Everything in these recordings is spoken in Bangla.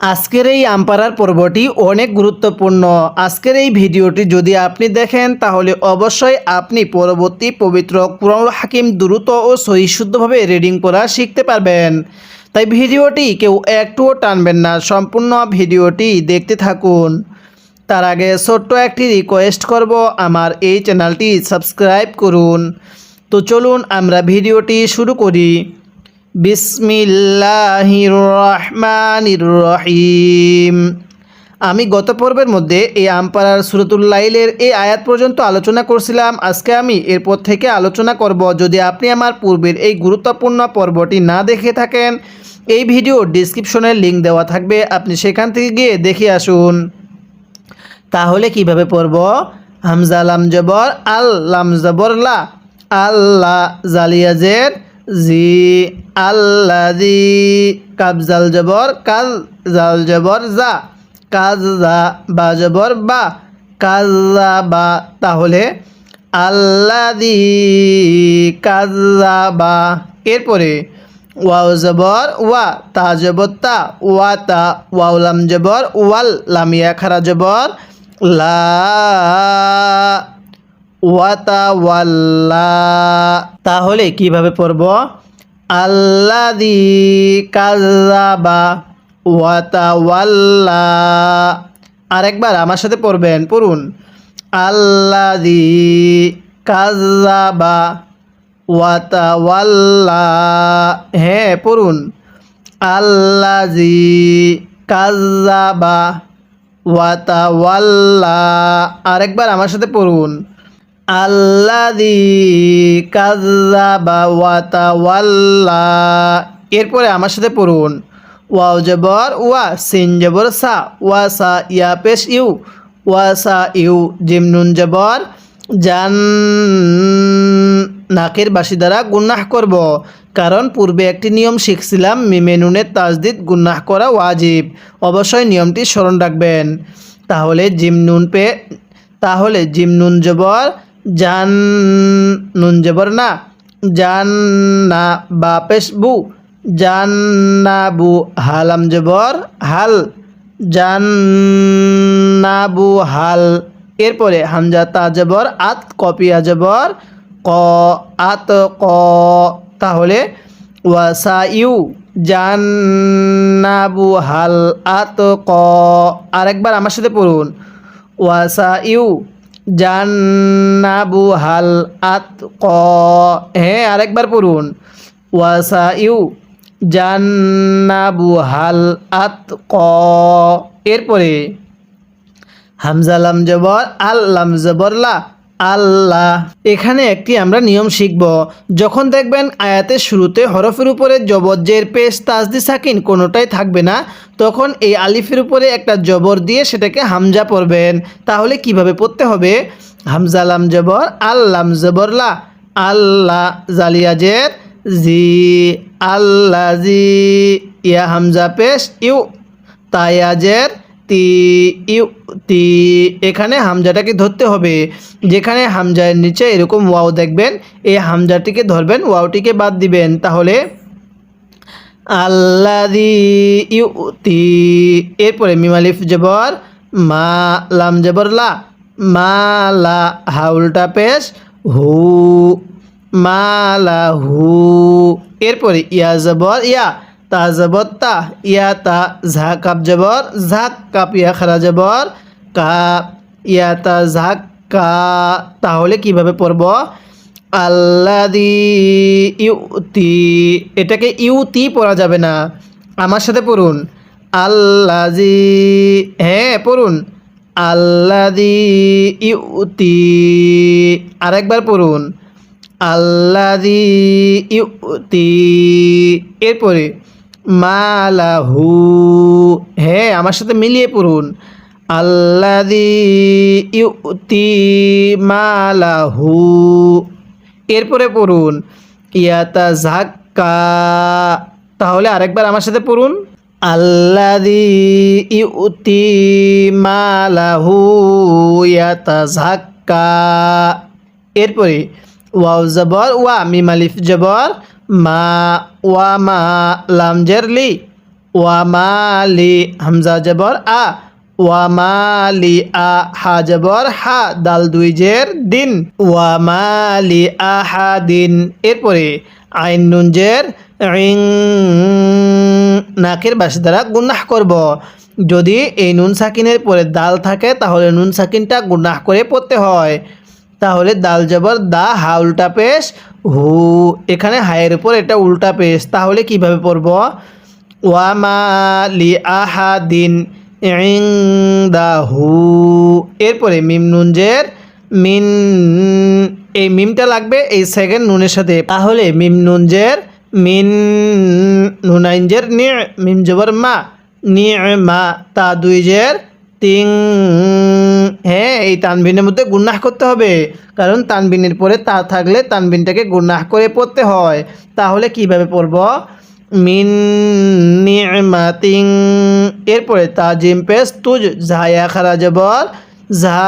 আজকের এই আমপারার পর্বটি অনেক গুরুত্বপূর্ণ। আজকের এই ভিডিওটি যদি আপনি দেখেন, তাহলে অবশ্যই আপনি পরবর্তী পবিত্র কুরআন হাকিম দ্রুত ও সহিশুদ্ধভাবে রিডিং করা শিখতে পারবেন। তাই ভিডিওটি কেউ একটুও টানবেন না, সম্পূর্ণ ভিডিওটি দেখতে থাকুন। তার আগে ছোট্ট একটি রিকোয়েস্ট করব, আমার এই চ্যানেলটি সাবস্ক্রাইব করুন। তো চলুন আমরা ভিডিওটি শুরু করি। বিসমিল্লাহির রহমানির রহিম আমি গত পর্বের মধ্যে এই আমপারার সুরতুল লাইলের এই আয়াত পর্যন্ত আলোচনা করছিলাম। আজকে আমি এরপর থেকে আলোচনা করব। যদি আপনি আমার পূর্বের এই গুরুত্বপূর্ণ পর্বটি না দেখে থাকেন, এই ভিডিও ডিসক্রিপশনের লিঙ্ক দেওয়া থাকবে। আপনি সেখান থেকে গিয়ে দেখে আসুন। তাহলে কীভাবে পড়ব? হামজা লাম জবর আল জবর লা আল্লাহ জালিয়াজের জি আল্লাদি কাবজাল জবর কাল জাল জবর যা, কাজ যা বা জবর বা, কাজা বা, তাহলে আল্লাদি কাজা বা, এরপরে ওয়াও জবর, ওয়া, তা জবর, তা, ওয়া, তা ওয়াউলাম জবর, ওয়াল লামিয়া খারা জবর, লা তাহলে কীভাবে পড়ব? আল্লাদি কাজাবা ওয়াতা ওয়াল্লা আরেকবার আমার সাথে পড়বেন, পড়ুন। আল্লাদি কাজাবা ওয়াতা ওয়াল্লা হ্যাঁ পড়ুন। আল্লাজি কাজাবা ওয়াতাওয়াল্লা। আরেকবার আমার সাথে পড়ুন। আল্লাদি কাজাবা ওয়াতাওয়াল্লা এরপরে আমার সাথে পড়ুন। ওয়াও জবর, ওয়া, সিন জবর, সা, ওয়া, সা, ইয়া, পেশ, ইউ, ওয়া, সা, ইউ, জিম, নুন জবর, জান, নাকের বাসি দ্বারা গুন্নাহ করব। কারণ পূর্বে একটি নিয়ম শিখছিলাম, মিমে নুনের তাজদিদ গুন্নাহ করা ওয়াজিব। অবশ্যই নিয়মটি স্মরণ রাখবেন। তাহলে জিম নুন পে তাহলে জিম নুন জবর জান নুন জবর না জান না বা পেশ বু জান না বু হালাম জবর হাল জান না বু হাল এরপরে হামজা তা আত কপিয়া জবর ক আত ক তাহলে ওয়াসা ইউ জান্নাবু হাল আত ক আরেকবার আমার সাথে পড়ুন। ওয়াসা ইউ জান্নাবু হাল আত ক হ্যাঁ আরেকবার পড়ুন। ওয়াসা ইউ জান্নাবু আত ক এরপরে হামজা লাম জবর আল লাম আল্লাহ। এখানে একটি আমরা নিয়ম শিখব। যখন দেখবেন আয়াতের শুরুতে হরফের উপরে জবজ্জের পেশ তাজদি সাকিন কোনোটাই থাকবে না, তখন এই আলিফের উপরে একটা জবর দিয়ে সেটাকে হামজা পড়বেন। তাহলে কীভাবে পড়তে হবে? হামজালাম জবর আল্লাম জবরলা আল্লাহ জালিয়াজের জি আল্লাহ জি। ইয়া হামজা পেশ, ইউ তায়াজের তি, ইউ, তি, এখানে হামজাটাকে ধরতে হবে। যেখানে হামজার নিচে এরকম ওয়াও দেখবেন, এই হামজাটিকে ধরবেন, ওয়াওটিকে বাদ দিবেন। তাহলে আল্লাদি ইউতি, এরপরে মিমালিফ জবর, মা লাম জবর লা, মা লা হাউলটা পেশ, হু মালা হু, এরপরে ইয়া জবর, ইয়া। তা জবর তা, ইয়া তা ঝা কাপ জবর, ঝাক কাপ ইয়া খারা জবর কাপ ইয়া তা ঝাক কা, তাহলে কীভাবে পড়ব? আল্লাদি ইউতি, এটাকে ইউতি পড়া যাবে না। আমার সাথে পড়ুন। আল্লাজি হ্যাঁ পড়ুন। আল্লাদি ইউতি, আরেকবার পড়ুন। আল্লাদি ইউতি, এরপরে মালাহু। হ্যাঁ আমার সাথে মিলিয়ে পড়ুন। আল্লাদি ইউতি মালাহু। এরপরে পড়ুন ইয়াতা ঝাক্কা তাহলে আরেকবার আমার সাথে পড়ুন। আল্লাদি ইউতি মালাহু ইয়াতা ঝাক্কা এরপরে, ওয়াও জবর, ওয়া মিম আলিফ জবর, মা ওয়া মা লাম জেরলি ওয়ামালি হামজা জবর আ ওয়ামালি আ হা জবর হা, দাল দুই জের দিন ওয়ামালি আহা দিন। এরপরে আইন নুন জের ইং নাকের বাসি দ্বারা গুন্নাহ করব। যদি এই নুন সাকিনের পরে দাল থাকে, তাহলে নুন সাকিনটা গুন্নাহ করে পড়তে হয়। তাহলে দাল জবর দা হা উল্টা পেশ। হু, এখানে হায়ের উপর এটা উল্টা পেশ। তাহলে কীভাবে পড়ব? ওয়ামা লি আহাদিন ইং দা হু এরপরে মিম নুনজের মিন, এই মিমটা লাগবে এই সেকেন্ড নুনের সাথে। তাহলে মিম নুনজের মিন নুনাইনজের নি, মিম জবর মা, নি মা, তা দুই জের তিং হ্যাঁ এই তানবিনের মধ্যে গুন্নাহ করতে হবে। কারণ তানবিনের পরে তা থাকলে তানবিনটাকে গুন্নাহ করে পড়তে হয়। তাহলে কীভাবে পড়ব? মিন নিমাতিং এরপরে তাজিম পেস তুজ ঝায়া খারা জবর ঝা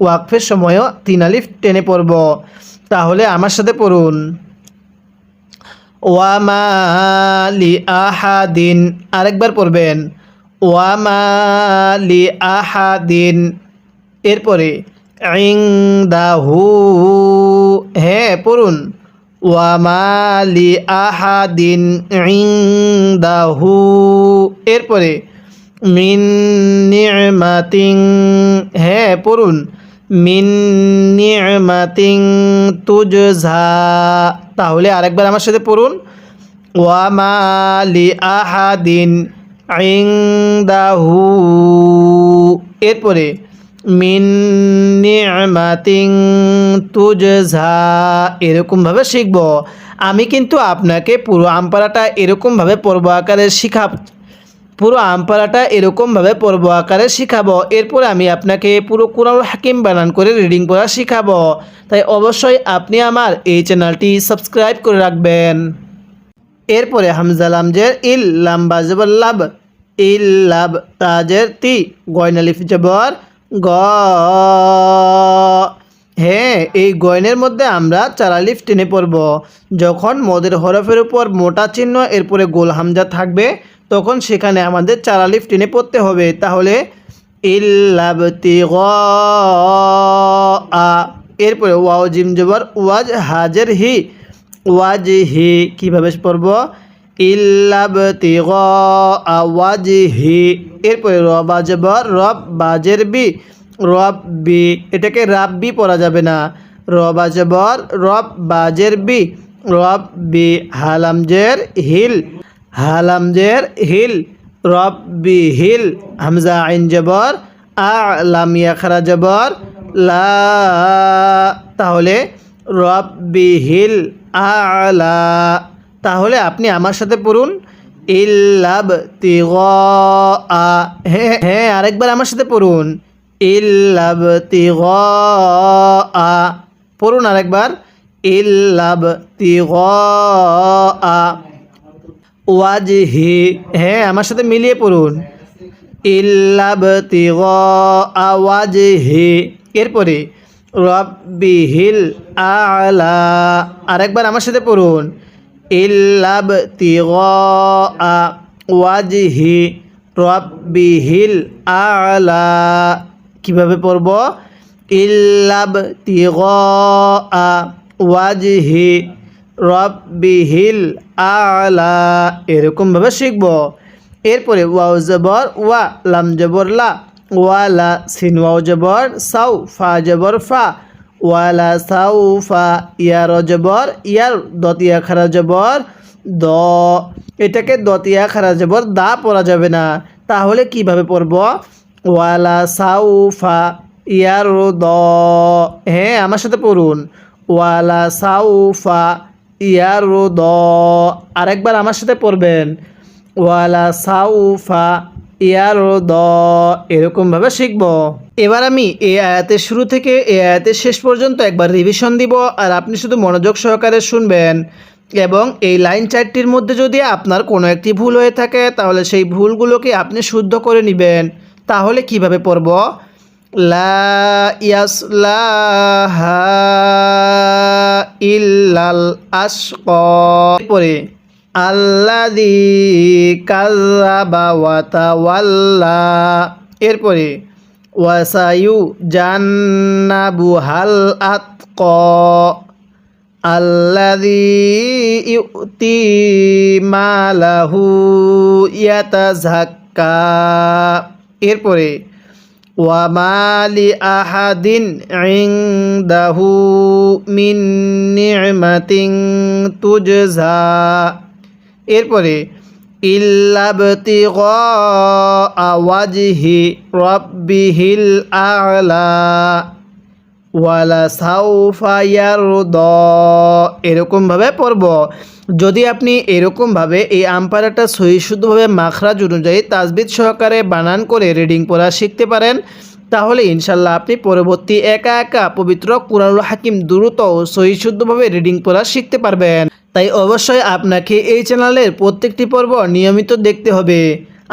ওয়াকফের সময়ও তিন আলিফ টেনে পড়ব। তাহলে আমার সাথে পড়ুন। ওয়ামা লি আহাদিন। আরেকবার পড়বেন। ওয়ামা লি আহাদিন। এরপরে ইং দাহু হ্যাঁ পড়ুন। ওয়ামালি আহাদিন ইং দাহু এরপরে, মিন নিমাতিং হ্যাঁ পড়ুন। মিন নিমাতিং তুজঝা তাহলে আরেকবার আমার সাথে পড়ুন। ওয়ামা লি আহাদিন ইংদাহু এরপরে, মিন নিমাতিং তুজঝা এরকমভাবে শিখব। আমি কিন্তু আপনাকে পুরো আমপারাটা এরকমভাবে পর্ব আকারে শিখা পুরো আমপারাটা এরকমভাবে পর্ব আকারে শিখাবো। এরপরে আমি আপনাকে পুরো কোরআন হাকিম বানান করে রিডিং পড়া শিখাবো। তাই অবশ্যই আপনি আমার এই চ্যানেলটি সাবস্ক্রাইব করে রাখবেন। এরপরে হামজা লামজের ইল লাম্বা জবর লাভ ইল লাভ তাজের তি গয়নালিফ জবর, গ। হ্যাঁ এই গয়নের মধ্যে আমরা চারালিফ টেনে পড়ব। যখন মদের হরফের উপর মোটা চিহ্ন, এরপরে গোল হামজা থাকবে, তখন সেখানে আমাদের চারালিফ টেনে পড়তে হবে। তাহলে ইল্লাবতি গ এরপরে ওয়াও জিম জবর, ওয়াজ হাজের হি, ওয়াজ হি, কীভাবে পড়ব? ইল্লাবতি গ হি এরপরে রবা রব বাজের বি, রব বি। এটাকে রাব্বি পড়া যাবে না। রবা রব বাজের বি, রব বি। হালামজের হিল হালামজের হিল, রব বি হিল। হামজা আইন জবর, আ লাম ইয়াখরা জবর, লা। তাহলে রব বি হিল আলা তাহলে আপনি আমার সাথে পড়ুন। ইল্লাব তিগ আ। হ্যাঁ হ্যাঁ আরেকবার আমার সাথে পড়ুন। ইল্লাব তিগ পড়ুন আরেকবার। ইল্লাব তিগ ওয়াজহি। হ্যাঁ আমার সাথে মিলিয়ে পড়ুন। ইল্লাব তিগ আওয়াজহি এরপরে, রব্বিহিল আলা। আরেকবার আমার সাথে পড়ুন। ইল্লাব তিগ ওয়াজহি রব্বিহিল আলা। কীভাবে পড়ব? ইল্লাব তিগ ওয়াজহি রব্বিহিল আলা। এরকমভাবে শিখব। এরপরে ওয়াও জবর, ওয়া লাম জবর, লা। ওয়ালা, সিন জবর, সাউ, ফা জবর, ফা। ওয়ালা সাউফা, ইয়ার জবর, ইয়ার দতিয়া খারা জবর, দ। এটাকে দতিয়া খারা জবর, দা পড়া যাবে না। তাহলে কীভাবে পড়ব? ওয়ালা সাউফা, ইয়ার দ। হ্যাঁ আমার সাথে পড়ুন। ওয়ালা সাউফা, ইয়ার দ। আরেকবার আমার সাথে পড়বেন। ওয়ালা সাউফা ইয়ার দ এরকমভাবে শিখব। এবার আমি এই আয়াতের শুরু থেকে এই আয়াতের শেষ পর্যন্ত একবার রিভিশন দিব, আর আপনি শুধু মনোযোগ সহকারে শুনবেন। এবং এই লাইন চারটির মধ্যে যদি আপনার কোনো একটি ভুল হয়ে থাকে, তাহলে সেই ভুলগুলোকে আপনি শুদ্ধ করে নেবেন। তাহলে কীভাবে পড়ব? লা ইল্লাল আশক পরে আল্লাদি কাল্লাবা এরপরে, ওয়াসায়ু জান্নাবু হাল আতক। আল্লাদি ইউতি মালাহু ইয়াতাজাক্কা এরপরে ওয়ামালি আহাদিন ইংদাহু মিন নি'মাতিন তুজজা। এরপরে ইল্লাবতি আওয়াজহি রব্বিহিল আলা ওয়ালা সাউফায়ারুদ এরকমভাবে পড়ব। যদি আপনি এরকমভাবে এই আম্পায়ারটা সহি শুদ্ধভাবে মাখরাজ অনুযায়ী তাজবিদ সহকারে বানান করে রিডিং পড়া শিখতে পারেন, তাহলে ইনশাল্লাহ আপনি পরবর্তী একা একা পবিত্র কুরআনুল হাকিম দ্রুত সহি শুদ্ধভাবে রিডিং পড়া শিখতে পারবেন। তাই অবশ্যই আপনাকে এই চ্যানেলের প্রত্যেকটি পর্ব নিয়মিত দেখতে হবে।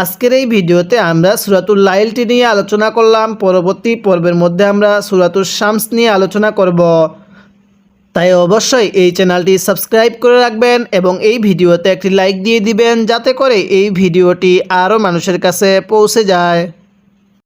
আজকের এই ভিডিওতে আমরা সুরাতুল লাইলটি নিয়ে আলোচনা করলাম। পরবর্তী পর্বের মধ্যে আমরা সুরাতুল শামস নিয়ে আলোচনা করব। তাই অবশ্যই এই চ্যানেলটি সাবস্ক্রাইব করে রাখবেন এবং এই ভিডিওতে একটি লাইক দিয়ে দিবেন যাতে করে এই ভিডিওটি আরও মানুষের কাছে পৌঁছে যায়।